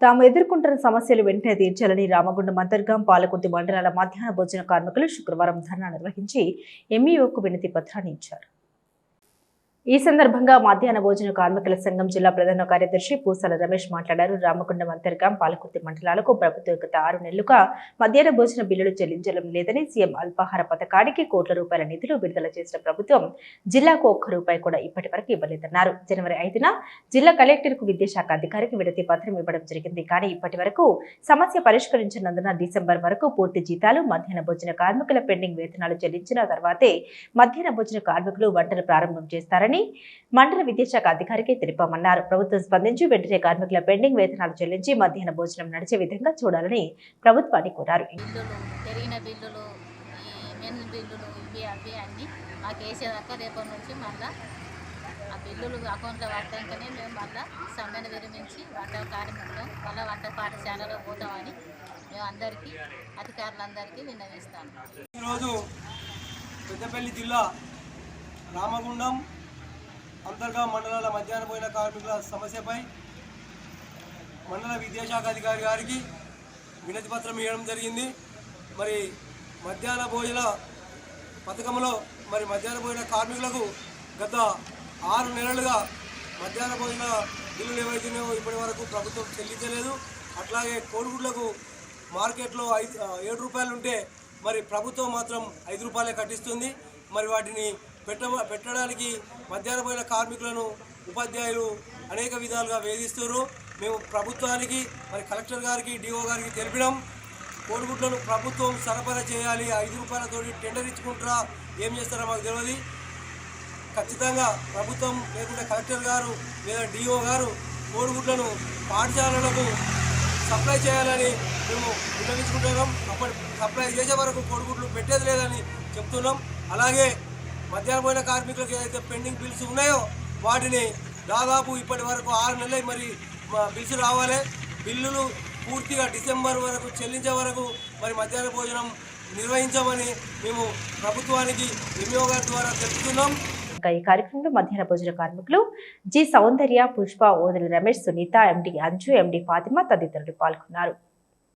తాము ఎదుర్కొంటున్న సమస్యలు వెంటనే తీర్చాలని రామగుండం అంతర్గాం పాలకుర్తి మండలాల మధ్యాహ్న భోజన కార్మికులు శుక్రవారం ధర్నా నిర్వహించి ఎంఈఓకు వినతి పత్రాన్ని ఇచ్చారు. ఈ సందర్భంగా మధ్యాహ్న భోజన కార్మికుల సంఘం జిల్లా ప్రధాన కార్యదర్శి పూసల రమేష్ మాట్లాడారు. రామకొండ అంతర్గాం పాలకుర్తి మండలాలకు ప్రభుత్వం గత ఆరు నెలలుగా మధ్యాహ్న భోజన బిల్లులు చెల్లించడం లేదని సీఎం అల్పాహార పథకానికి కోట్ల రూపాయల నిధులు విడుదల చేసిన ప్రభుత్వం జిల్లాకు ఒక్క రూపాయి కూడా ఇప్పటి వరకు ఇవ్వలేదన్నారు. జనవరి ఐదున జిల్లా కలెక్టర్కు విద్యాశాఖ అధికారికి విడతి పత్రం ఇవ్వడం జరిగింది. కానీ ఇప్పటి వరకు సమస్య పరిష్కరించినందున డిసెంబర్ వరకు పూర్తి జీతాలు మధ్యాహ్న భోజన కార్మికుల పెండింగ్ వేతనాలు చెల్లించిన తర్వాతే మధ్యాహ్న భోజన కార్మికులు వంటలు ప్రారంభం చేస్తారని మండల విద్యాశాఖ అధికారికి తెలిపామన్నారు. ప్రభుత్వం స్పందించి వెంటనే కార్మికుల పెండింగ్ వేతనాలు చెల్లించి మధ్యాహ్న భోజనం నడిచే విధంగా చూడాలని ప్రభుత్వాన్ని కోరారు. బిల్లులు పెరిగిన బిల్లులు ఈ మెను బిల్లులు ఇవి అవి అన్నీ మాకు వేసేదాకా రేపటి నుంచి మళ్ళా ఆ బిల్లులు అకౌంట్లో పడటాకనే మేము మళ్ళా సమ్మెను విరమించి వంట కార్మికులం మళ్ళీ వంట పాఠశాలలో పోతామని మేము అందరికీ అధికారులందరికీ విన్నవిస్తాము. ఈరోజు పెద్దపల్లి జిల్లా రామగుండం అంతర్గా మండలాల మధ్యాహ్నం పోయిన కార్మికుల సమస్యపై మండల విద్యాశాఖ అధికారి గారికి వినతి పత్రం ఇవ్వడం జరిగింది. మరి మధ్యాహ్న భోజన పథకంలో మరి మధ్యాహ్న భోజన కార్మికులకు గత ఆరు నెలలుగా మధ్యాహ్న భోజన బిల్లులు ఏవైతున్నాయో ఇప్పటి వరకు ప్రభుత్వం చెల్లించలేదు. అట్లాగే కోడిగుడ్లకు మార్కెట్లో ఐదు ఏడు రూపాయలు ఉంటే మరి ప్రభుత్వం మాత్రం ఐదు రూపాయలే కట్టిస్తుంది. మరి వాటిని పెట్ట పెట్టడానికి మధ్యాహ్న పోయిన కార్మికులను ఉపాధ్యాయులు అనేక విధాలుగా వేధిస్తున్నారు. మేము ప్రభుత్వానికి మరి కలెక్టర్ గారికి డిఓ గారికి తెలిపినాం. కోడిగుడ్లను ప్రభుత్వం సరఫరా చేయాలి ఐదు రూపాయలతోటి టెండర్ ఇచ్చుకుంటారా ఏం చేస్తారో మాకు తెలియదు. ఖచ్చితంగా ప్రభుత్వం లేకుండా కలెక్టర్ గారు లేదా డిఓ గారు కోడిగుడ్లను పాఠశాలలకు సప్లై చేయాలని మేము విన్నవించుకుంటున్నాం. అప్పటి సప్లై చేసే వరకు కోడిగుడ్లు పెట్టేది లేదని చెప్తున్నాం. అలాగే మధ్యాహ్న పోయిన కార్మికులకు ఏదైతే పెండింగ్ బిల్స్ ఉన్నాయో వాటిని దాదాపు ఇప్పటి వరకు ఆరు నెలలు మరి బిల్స్ రావాలి. బిల్లులు పూర్తిగా డిసెంబర్ వరకు చెల్లించే వరకు మరి మధ్యాహ్న భోజనం నిర్వహించమని మేము ప్రభుత్వానికి వినియోగం ద్వారా తెలుపుతున్నాం. ఇంకా ఈ కార్యక్రమంలో మధ్యాహ్న భోజన కార్మికులు G Soundarya Pushpa Odali Ramesh Sunitha MD Anju MD Fatima తదితరులు పాల్గొన్నారు.